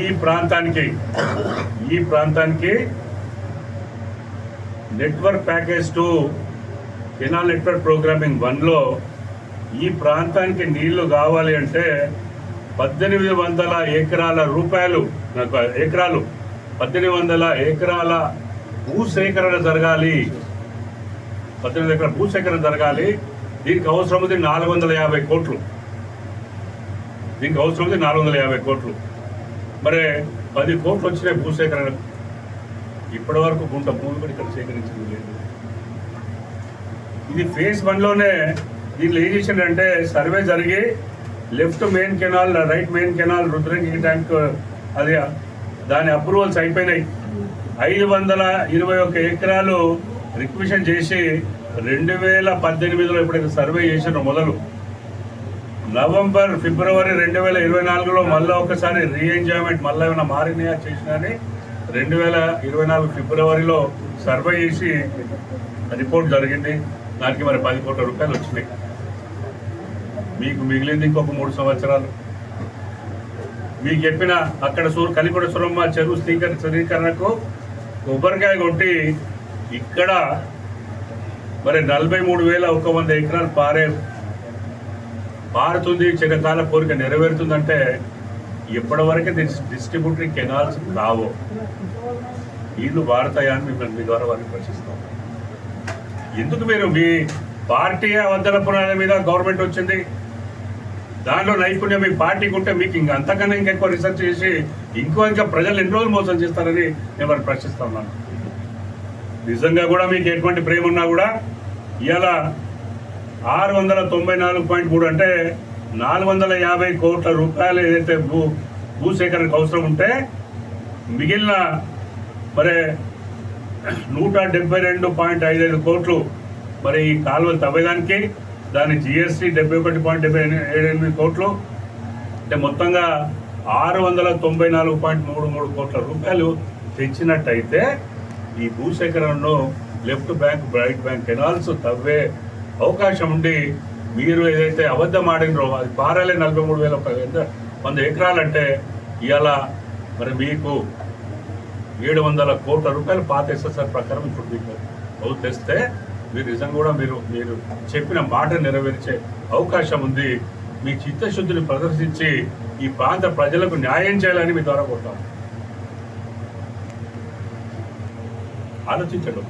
ఈ ప్రాంతానికి ఈ ప్రాంతానికి network package two canal network programming వన్లో ఈ ప్రాంతానికి నీళ్ళు కావాలి అంటే పద్దెనిమిది వందల ఎకరాల రూపాయలు నాకు ఎకరాలు పద్దెనిమిది వందల ఎకరాల భూసేకరణ జరగాలి. పద్దెనిమిది ఎకరాల భూసేకరణ జరగాలి. దీనికి అవసరం ఉంది నాలుగు వందల యాభై కోట్లు. దీనికి అవసరం ఉంది నాలుగు వందల యాభై కోట్లు. మరి పది కోట్లు వచ్చినాయి భూసేకరణ. ఇప్పటి వరకు గుంట భూమి కూడా ఇక్కడ సేకరించింది లేదు. ఇది ఫేజ్ వన్లోనే దీనిలో ఏం చేసిండంటే సర్వే జరిగి left main canal right main canal Rudrangi tank అది దాని అప్రూవల్స్ అయిపోయినాయి. ఐదు వందల ఇరవై ఒక్క ఎకరాలు రిక్విషన్ చేసి రెండు వేల పద్దెనిమిదిలో ఎప్పుడైతే సర్వే చేసిన మొదలు నవంబర్ ఫిబ్రవరి రెండు వేల ఇరవై నాలుగులో మళ్ళీ ఒకసారి రీఎంజాయ్మెంట్ మళ్ళీ ఏమైనా మారినాయా చేసినని రెండు వేల ఇరవై నాలుగు ఫిబ్రవరిలో సర్వే చేసి రిపోర్ట్ జరిగింది. దానికి మరి పది కోట్ల రూపాయలు వచ్చినాయి. మీకు మిగిలింది ఇంకొక మూడు సంవత్సరాలు. మీకు చెప్పిన అక్కడ సూర్ కలిపడ సురమ్మ చెరువు స్థీకర స్థిరీకరణకు కొబ్బరికాయ కొట్టి ఇక్కడ మరి నలభై మూడు వేల ఒక వంద ఎకరాలు పారే మారుతుంది చిరకాల కోరిక నెరవేరుతుందంటే ఇప్పటి డిస్ట్రిబ్యూటర్ డిస్ట్రిబ్యూటరీ కెనాల్స్ కావు నీళ్ళు వాడతాయా అని మిమ్మల్ని మీ ద్వారా వారిని ప్రశ్నిస్తాం ఎందుకు మీరు మీ పార్టీ అవద్దల పునాది మీద గవర్నమెంట్ వచ్చింది? దాంట్లో నైపుణ్యం మీ పార్టీకి ఉంటే మీకు ఇంకా అంతకన్నా ఇంకెక్కువ రీసెర్చ్ చేసి ఇంకో ఇంకా ప్రజలు ఎన్ని రోజులు మోసం చేస్తారని నేను వారిని ప్రశ్నిస్తాను నిజంగా కూడా మీకు ఎటువంటి ప్రేమ ఉన్నా కూడా ఇలా ఆరు వందల తొంభై నాలుగు పాయింట్ మూడు అంటే నాలుగు వందల యాభై కోట్ల రూపాయలు ఏదైతే భూ భూసేకరణకు అవసరం ఉంటే మిగిలిన మరి నూట డెబ్బై రెండు పాయింట్ ఐదు ఐదు కోట్లు మరి ఈ కాలువలు తవ్వేదానికి దాని జిఎస్టీ డెబ్బై ఒకటి పాయింట్ డెబ్బై ఏడు ఎనిమిది కోట్లు. అంటే మొత్తంగా ఆరు వందల తొంభై నాలుగు పాయింట్ మూడు మూడు కోట్ల రూపాయలు తెచ్చినట్టయితే ఈ భూసేకరణను left bank right bank canals తవ్వే అవకాశం ఉండి మీరు ఏదైతే అబద్ధం ఆడినరో అది పారాలే నలభై మూడు వేల వంద ఎకరాలంటే ఇవాళ మరి మీకు ఏడు వందల కోట్ల రూపాయలు పాత ఎస్ఎస్ఆర్ ప్రకారం ఇప్పుడు మీకు అవును తెస్తే మీరు నిజంగా కూడా మీరు మీరు చెప్పిన మాట నెరవేర్చే అవకాశం ఉంది. మీ చిత్తశుద్ధిని ప్రదర్శించి ఈ ప్రాంత ప్రజలకు న్యాయం చేయాలని మీ ద్వారా కోరుతాం. ఆలోచించండి.